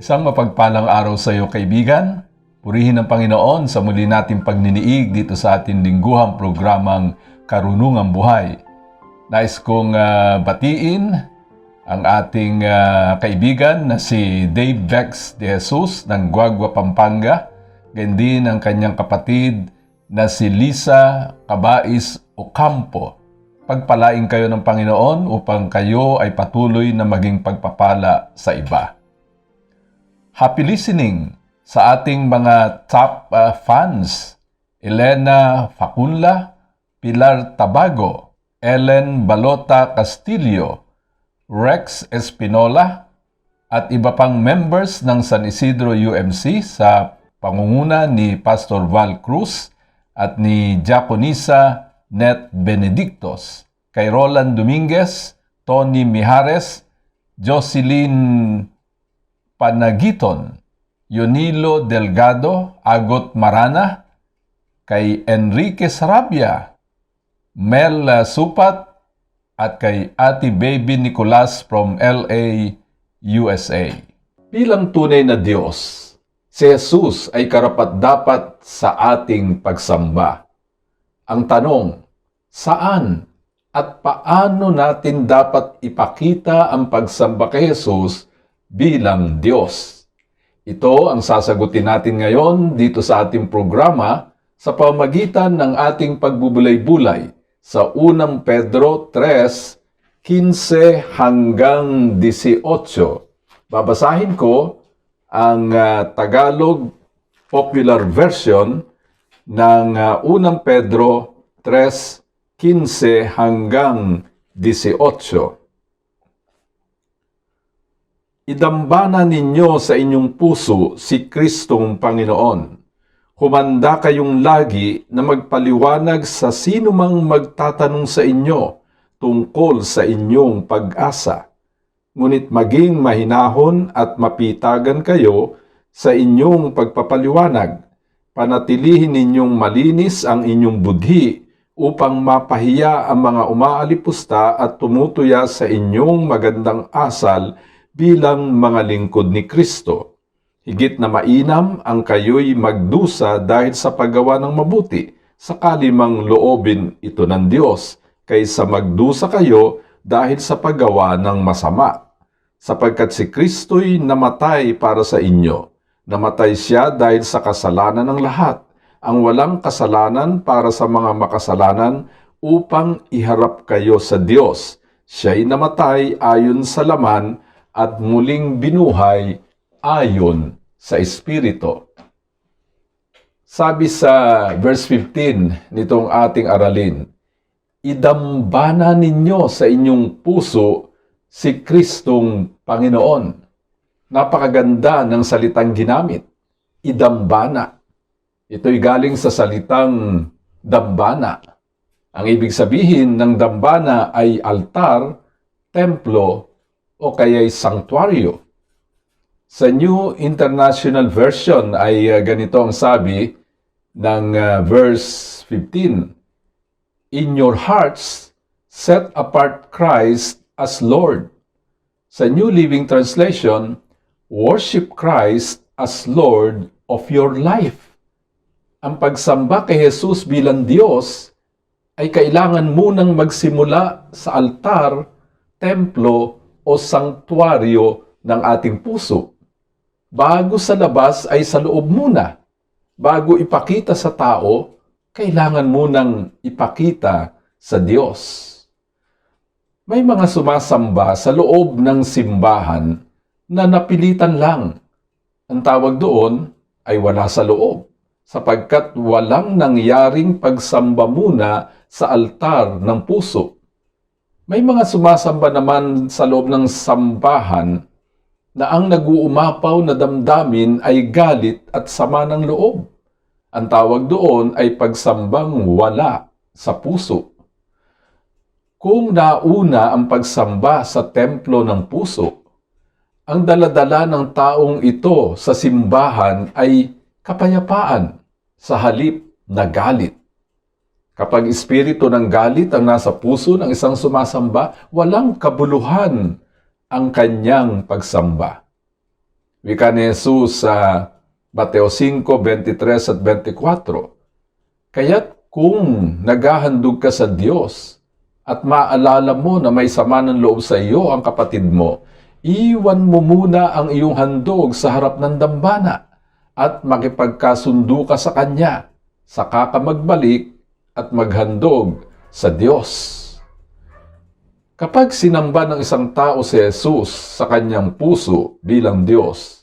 Isang mapagpalang araw sa iyo kaibigan. Purihin ang Panginoon sa muli nating pagniniig dito sa ating lingguhang programang Karunungang Buhay. Nais kong ah, batiin ang ating ah, kaibigan na si Dave Vex de Jesus ng Guagua, Pampanga. Ganyan din ang kanyang kapatid na si Lisa Cabais Ocampo. Pagpalain kayo ng Panginoon upang kayo ay patuloy na maging pagpapala sa iba. Happy listening sa ating mga top uh, fans. Elena Facunla, Pilar Tabago, Ellen Balota Castillo, Rex Espinola, at iba pang members ng San Isidro UMC sa pangunguna ni Pastor Val Cruz at ni Jaconisa Net Benedictos, kay Roland Dominguez, Tony Mijares, Jocelyn Panagiton, Yonilo Delgado, Agot Marana, kay Enrique Sarabia, Mel Supat, at kay Ate Baby Nicolas from LA, USA. Bilang tunay na Diyos, si Jesus ay karapat-dapat sa ating pagsamba. Ang tanong, saan at paano natin dapat ipakita ang pagsamba kay Jesus bilang Diyos? Ito ang sasagutin natin ngayon dito sa ating programa sa pamagitan ng ating pagbubulay-bulay sa unang Pedro 3, 15 hanggang 18. Babasahin ko ang ah, Tagalog popular version ng ah, unang Pedro 3, 15 hanggang 18. Idambana ninyo sa inyong puso si Kristong Panginoon. Humanda kayong lagi na magpaliwanag sa sino mang magtatanong sa inyo tungkol sa inyong pag-asa. Ngunit maging mahinahon at mapitagan kayo sa inyong pagpapaliwanag. Panatilihin ninyong malinis ang inyong budhi upang mapahiya ang mga umaalipusta at tumutuya sa inyong magandang asal bilang mga lingkod ni Kristo. Higit na mainam ang kayo'y magdusa dahil sa paggawa ng mabuti, sakali mang loobin ito ng Diyos, kaysa magdusa kayo dahil sa paggawa ng masama. Sapagkat si Kristo'y namatay para sa inyo. Namatay siya dahil sa kasalanan ng lahat, ang walang kasalanan para sa mga makasalanan upang iharap kayo sa Diyos. Siya'y namatay ayon sa laman at muling binuhay ayon sa Espiritu. Sabi sa verse 15 nitong ating aralin, Idambana ninyo sa inyong puso si Kristong Panginoon. Napakaganda ng salitang ginamit. Idambana. Ito'y galing sa salitang dambana. Ang ibig sabihin ng dambana ay altar, templo, o kaya'y sanctuaryo. Sa New International Version ay uh, ganito ang sabi ng uh, verse 15. In your hearts, set apart Christ as Lord. Sa New Living Translation, worship Christ as Lord of your life. Ang pagsamba kay Jesus bilang Diyos ay kailangan munang magsimula sa altar, templo, o sanktuaryo ng ating puso. Bago sa labas ay sa loob muna. Bago ipakita sa tao, kailangan munang ipakita sa Diyos. May mga sumasamba sa loob ng simbahan na napilitan lang. Ang tawag doon ay wala sa loob sapagkat walang nangyaring pagsamba muna sa altar ng puso. May mga sumasamba naman sa loob ng sambahan na ang naguumapaw na damdamin ay galit at sama ng loob. Ang tawag doon ay pagsambang wala sa puso. Kung nauna ang pagsamba sa templo ng puso, ang daladala ng taong ito sa simbahan ay kapayapaan sa halip na galit. Kapag espiritu ng galit ang nasa puso ng isang sumasamba, walang kabuluhan ang kanyang pagsamba. Wika ni Jesus sa Mateo 5, 23 at 24. Kaya't kung naghahandog ka sa Diyos at maalala mo na may sama ng loob sa iyo ang kapatid mo, iwan mo muna ang iyong handog sa harap ng dambana at makipagkasundo ka sa Kanya, saka ka magbalik at maghandog sa Diyos. Kapag sinamba ng isang tao si Jesus sa kanyang puso bilang Diyos,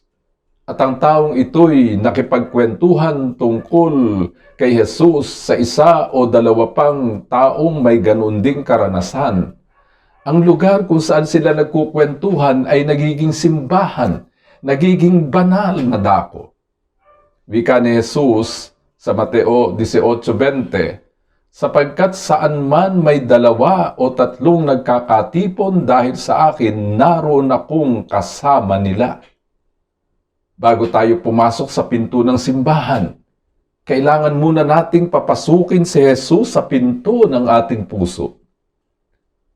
at ang taong ito'y nakipagkwentuhan tungkol kay Jesus sa isa o dalawa pang taong may ganun ding karanasan, ang lugar kung saan sila nagkukwentuhan ay nagiging simbahan, nagiging banal na dako. Wika ni Jesus sa Mateo 18.20, sapagkat saan man may dalawa o tatlong nagkakatipon dahil sa akin, naroon akong kasama nila. Bago tayo pumasok sa pinto ng simbahan, kailangan muna nating papasukin si Jesus sa pinto ng ating puso.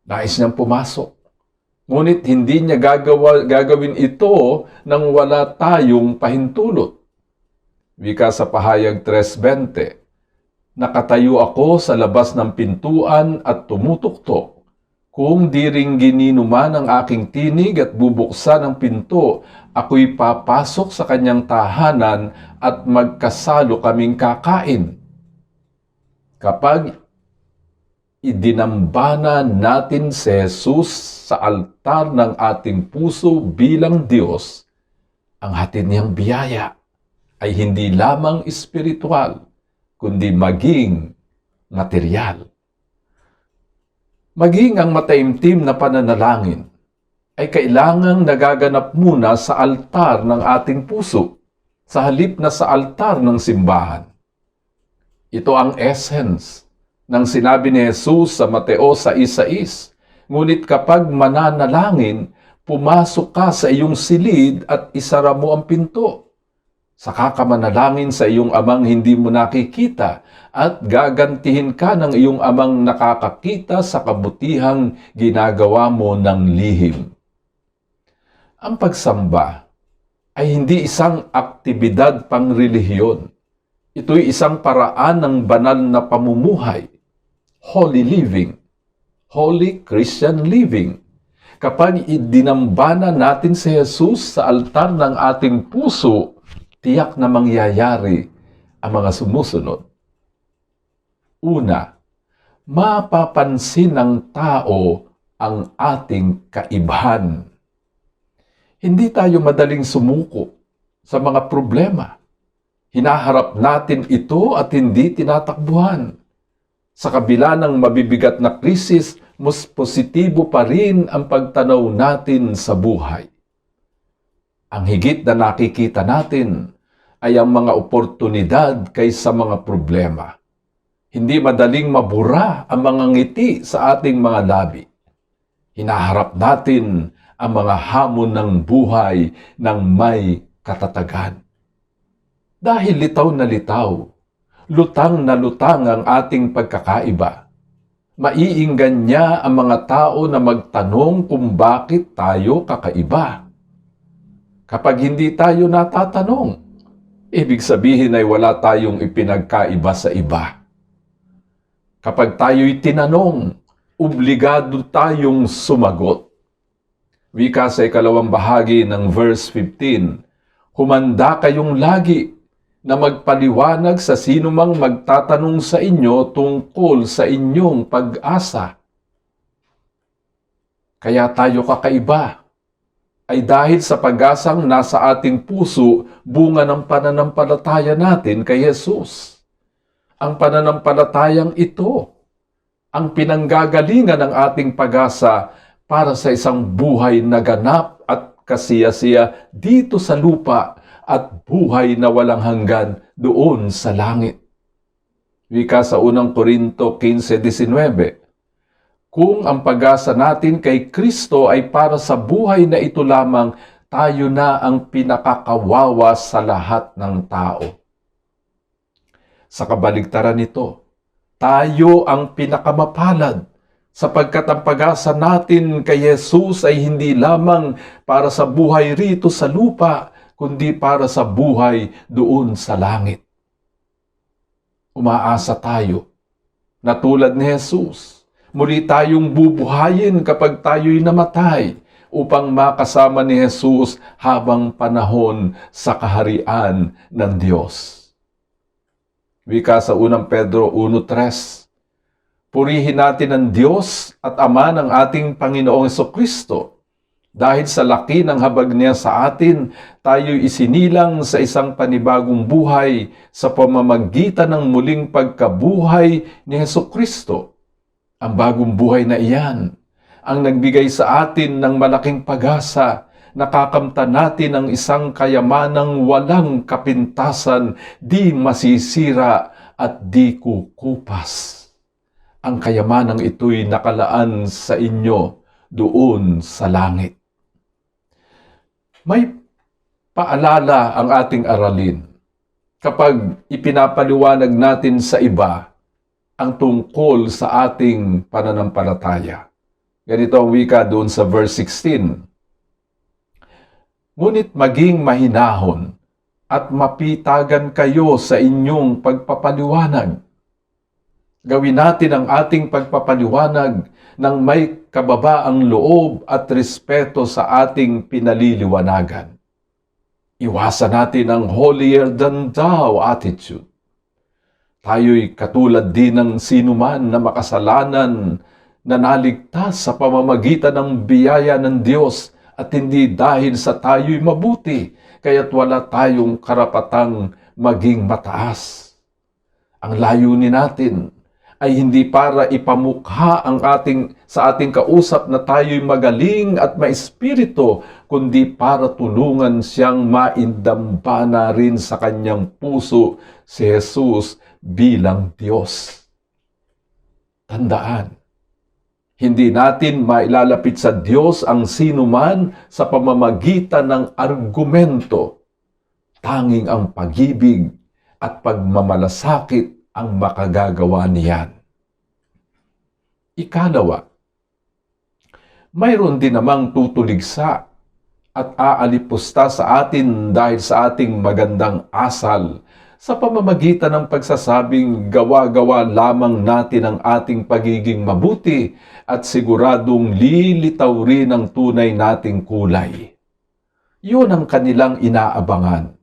Nais niyang pumasok. Ngunit hindi niya gagawa, gagawin ito nang wala tayong pahintulot. Wika sa pahayag 3.20, Nakatayo ako sa labas ng pintuan at tumutuktok. Kung di ring gininuman ang aking tinig at bubuksan ang pinto, ako'y papasok sa kanyang tahanan at magkasalo kaming kakain. Kapag idinambana natin si Jesus sa altar ng ating puso bilang Diyos, ang hatid niyang biyaya ay hindi lamang espiritual, kundi maging material. Maging ang mataimtim na pananalangin ay kailangang nagaganap muna sa altar ng ating puso, sa halip na sa altar ng simbahan. Ito ang essence ng sinabi ni Jesus sa Mateo 6.6. Ngunit kapag mananalangin, pumasok ka sa iyong silid at isara mo ang pinto Saka ka sa iyong amang hindi mo nakikita at gagantihin ka ng iyong amang nakakakita sa kabutihang ginagawa mo ng lihim. Ang pagsamba ay hindi isang aktibidad pang relihiyon. Ito'y isang paraan ng banal na pamumuhay, holy living, holy Christian living. Kapag idinambana natin si Jesus sa altar ng ating puso, tiyak na mangyayari ang mga sumusunod. Una, mapapansin ng tao ang ating kaibahan. Hindi tayo madaling sumuko sa mga problema. Hinaharap natin ito at hindi tinatakbuhan. Sa kabila ng mabibigat na krisis, mas positibo pa rin ang pagtanaw natin sa buhay. Ang higit na nakikita natin ay ang mga oportunidad kaysa mga problema. Hindi madaling mabura ang mga ngiti sa ating mga labi. Hinaharap natin ang mga hamon ng buhay ng may katatagan. Dahil litaw na litaw, lutang na lutang ang ating pagkakaiba. Maiinggan niya ang mga tao na magtanong kung bakit tayo kakaiba. Kapag hindi tayo natatanong, ibig sabihin ay wala tayong ipinagkaiba sa iba. Kapag tayo'y tinanong, obligado tayong sumagot. Wika sa ikalawang bahagi ng verse 15, Humanda kayong lagi na magpaliwanag sa sinumang magtatanong sa inyo tungkol sa inyong pag-asa. Kaya tayo kakaiba ay dahil sa pag-asang nasa ating puso bunga ng pananampalataya natin kay Jesus. Ang pananampalatayang ito ang pinanggagalingan ng ating pag-asa para sa isang buhay na ganap at kasiyasiya dito sa lupa at buhay na walang hanggan doon sa langit. Wika sa unang Korinto 15.19 Kung ang pag-asa natin kay Kristo ay para sa buhay na ito lamang, tayo na ang pinakakawawa sa lahat ng tao. Sa kabaligtaran nito, tayo ang pinakamapalad sapagkat ang pag-asa natin kay Jesus ay hindi lamang para sa buhay rito sa lupa, kundi para sa buhay doon sa langit. Umaasa tayo na tulad ni Jesus, muli tayong bubuhayin kapag tayo'y namatay upang makasama ni Jesus habang panahon sa kaharian ng Diyos. Wika sa unang Pedro 1.3 Purihin natin ang Diyos at Ama ng ating Panginoong Kristo. Dahil sa laki ng habag niya sa atin, tayo isinilang sa isang panibagong buhay sa pamamagitan ng muling pagkabuhay ni Heso Kristo. Ang bagong buhay na iyan ang nagbigay sa atin ng malaking pag-asa nakakamta natin ang isang kayamanang walang kapintasan, di masisira at di kukupas. Ang kayamanang ito'y nakalaan sa inyo doon sa langit. May paalala ang ating aralin kapag ipinapaliwanag natin sa iba ang tungkol sa ating pananampalataya. Ganito ang wika doon sa verse 16. Ngunit maging mahinahon at mapitagan kayo sa inyong pagpapaliwanag. Gawin natin ang ating pagpapaliwanag ng may kababaang loob at respeto sa ating pinaliliwanagan. Iwasan natin ang holier than thou attitude. Tayo'y katulad din ng sinuman na makasalanan na naligtas sa pamamagitan ng biyaya ng Diyos at hindi dahil sa tayo'y mabuti, kaya't wala tayong karapatang maging mataas. Ang layunin natin ay hindi para ipamukha ang ating sa ating kausap na tayo'y magaling at maespiritu, kundi para tulungan siyang maindambana rin sa kanyang puso si Jesus bilang Diyos. Tandaan, hindi natin mailalapit sa Diyos ang sinuman sa pamamagitan ng argumento. Tanging ang pag-ibig at pagmamalasakit ang makagagawa niyan. Ikalawa, mayroon din namang tutuligsa at aalipusta sa atin dahil sa ating magandang asal sa pamamagitan ng pagsasabing gawa-gawa lamang natin ang ating pagiging mabuti at siguradong lilitaw rin ang tunay nating kulay. Yun ang kanilang inaabangan.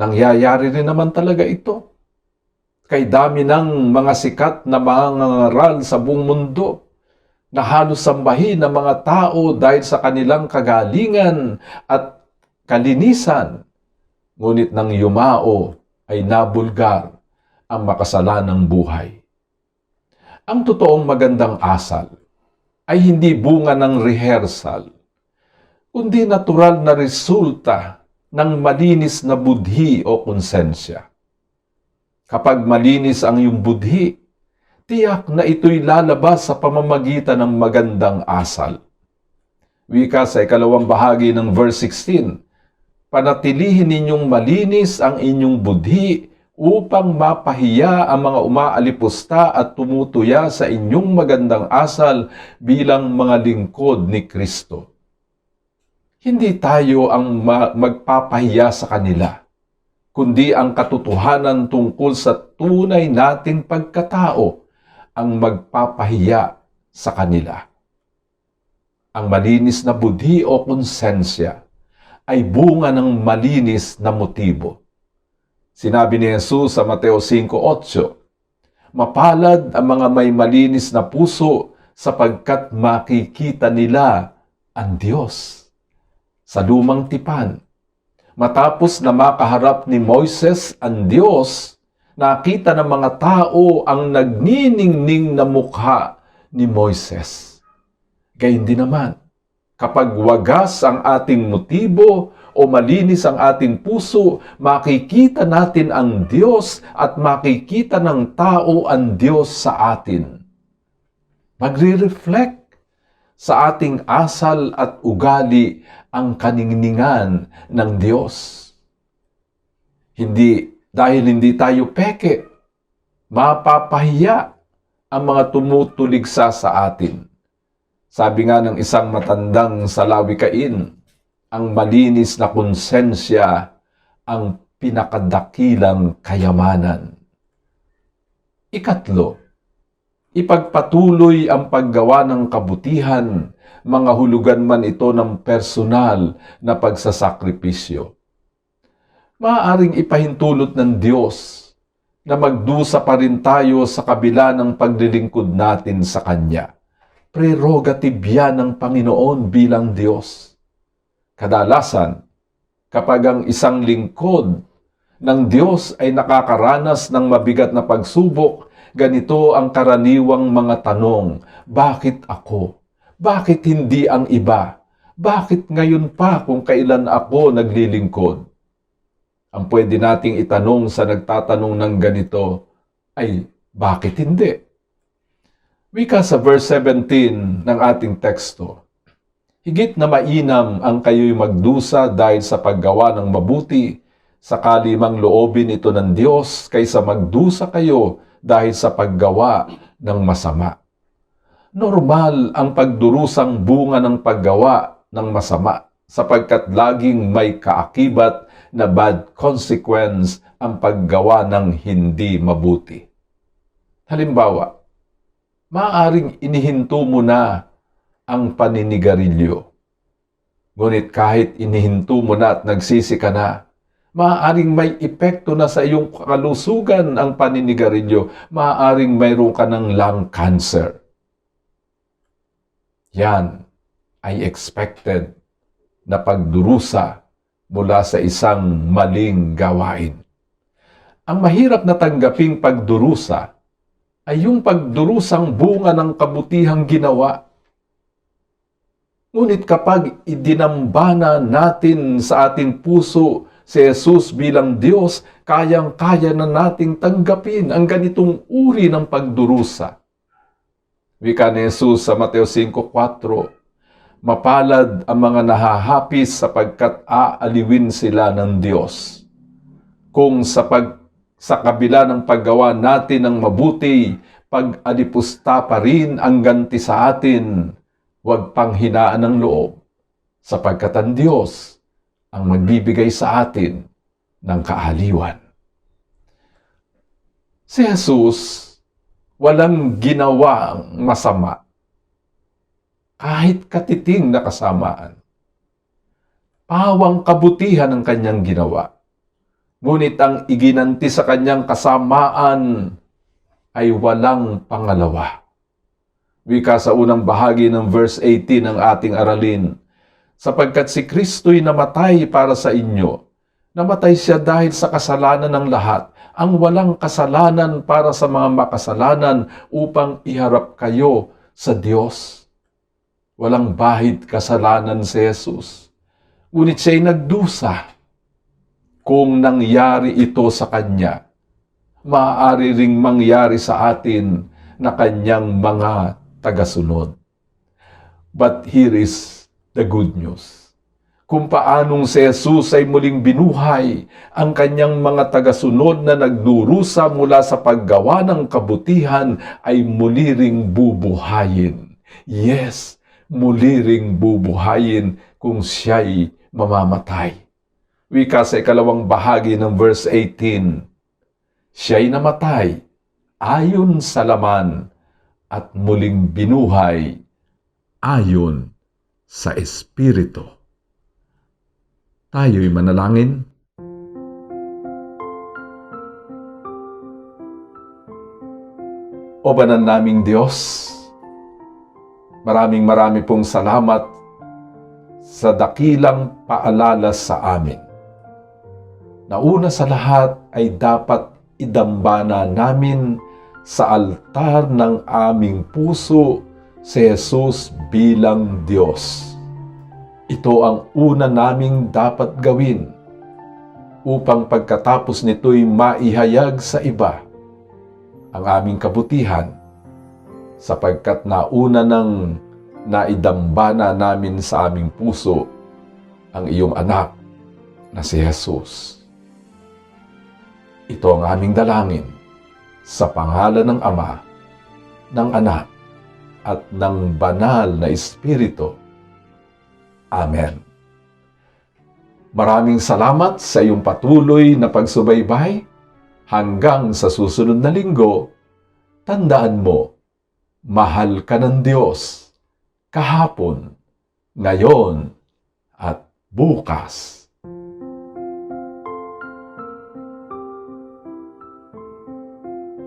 Nangyayari rin naman talaga ito. Kay dami ng mga sikat na mga ngaral sa buong mundo na halos sambahin ng mga tao dahil sa kanilang kagalingan at kalinisan ngunit nang yumao ay nabulgar ang makasalanang buhay. Ang totoong magandang asal ay hindi bunga ng rehearsal, kundi natural na resulta ng malinis na budhi o konsensya. Kapag malinis ang iyong budhi, tiyak na ito'y lalabas sa pamamagitan ng magandang asal. Wika sa ikalawang bahagi ng verse 16, panatilihin ninyong malinis ang inyong budhi upang mapahiya ang mga umaalipusta at tumutuya sa inyong magandang asal bilang mga lingkod ni Kristo. Hindi tayo ang magpapahiya sa kanila, kundi ang katotohanan tungkol sa tunay nating pagkatao ang magpapahiya sa kanila. Ang malinis na budhi o konsensya ay bunga ng malinis na motibo. Sinabi ni Jesus sa Mateo 5.8, Mapalad ang mga may malinis na puso sapagkat makikita nila ang Diyos. Sa lumang tipan, matapos na makaharap ni Moises ang Diyos, nakita ng mga tao ang nagniningning na mukha ni Moises. Gayun din naman, Kapag wagas ang ating motibo o malinis ang ating puso, makikita natin ang Diyos at makikita ng tao ang Diyos sa atin. Magre-reflect sa ating asal at ugali ang kaningningan ng Diyos. Hindi dahil hindi tayo peke, mapapahiya ang mga tumutuligsa sa atin. Sabi nga ng isang matandang salawikain, ang malinis na konsensya ang pinakadakilang kayamanan. Ikatlo, ipagpatuloy ang paggawa ng kabutihan, mga hulugan man ito ng personal na pagsasakripisyo. Maaaring ipahintulot ng Diyos na magdusa pa rin tayo sa kabila ng paglilingkod natin sa Kanya. Prerogative yan ng Panginoon bilang Diyos. Kadalasan, kapag ang isang lingkod ng Diyos ay nakakaranas ng mabigat na pagsubok, ganito ang karaniwang mga tanong, Bakit ako? Bakit hindi ang iba? Bakit ngayon pa kung kailan ako naglilingkod? Ang pwede nating itanong sa nagtatanong ng ganito ay, bakit hindi? Wika sa verse 17 ng ating teksto, Higit na mainam ang kayo'y magdusa dahil sa paggawa ng mabuti, sakali mang loobin ito ng Diyos kaysa magdusa kayo dahil sa paggawa ng masama. Normal ang pagdurusang bunga ng paggawa ng masama sapagkat laging may kaakibat na bad consequence ang paggawa ng hindi mabuti. Halimbawa, maaring inihinto mo na ang paninigarilyo. Ngunit kahit inihinto mo na at nagsisi ka na, maaaring may epekto na sa iyong kalusugan ang paninigarilyo, maaaring mayroon ka ng lung cancer. Yan ay expected na pagdurusa mula sa isang maling gawain. Ang mahirap na tanggaping pagdurusa ay yung pagdurusang bunga ng kabutihang ginawa. Ngunit kapag idinambana natin sa ating puso si Jesus bilang Diyos, kayang-kaya na nating tanggapin ang ganitong uri ng pagdurusa. Wika ni Jesus sa Mateo 5.4, Mapalad ang mga nahahapis sapagkat aaliwin sila ng Diyos. Kung sa, pag, sa kabila ng paggawa natin ng mabuti, pag-alipusta pa rin ang ganti sa atin, huwag panghinaan ng loob, sapagkat ang Diyos ang magbibigay sa atin ng kaaliwan. Si Jesus, walang ginawang masama kahit katiting na kasamaan. Pawang kabutihan ang kanyang ginawa. Ngunit ang iginanti sa kanyang kasamaan ay walang pangalawa. Wika sa unang bahagi ng verse 18 ng ating aralin, sapagkat si Kristo'y namatay para sa inyo. Namatay siya dahil sa kasalanan ng lahat, ang walang kasalanan para sa mga makasalanan upang iharap kayo sa Diyos. Walang bahid kasalanan si Jesus. Ngunit siya'y nagdusa. Kung nangyari ito sa Kanya, maaari ring mangyari sa atin na Kanyang mga tagasunod. But here is the good news. Kung paanong si Jesus ay muling binuhay, ang kanyang mga tagasunod na nagdurusa mula sa paggawa ng kabutihan ay muli ring bubuhayin. Yes, muli ring bubuhayin kung siya'y mamamatay. Wika sa ikalawang bahagi ng verse 18, Siya'y namatay ayon sa laman at muling binuhay ayon sa Espiritu. Tayo'y manalangin. O banan naming Diyos, maraming marami pong salamat sa dakilang paalala sa amin. Nauna sa lahat ay dapat idambana namin sa altar ng aming puso si Jesus bilang Diyos. Ito ang una naming dapat gawin upang pagkatapos nito'y maihayag sa iba ang aming kabutihan sapagkat nauna nang naidambana namin sa aming puso ang iyong anak na si Jesus. Ito ang aming dalangin sa pangalan ng Ama, ng Anak, at ng Banal na Espiritu. Amen. Maraming salamat sa iyong patuloy na pagsubaybay. Hanggang sa susunod na linggo, tandaan mo, mahal ka ng Diyos kahapon, ngayon, at bukas.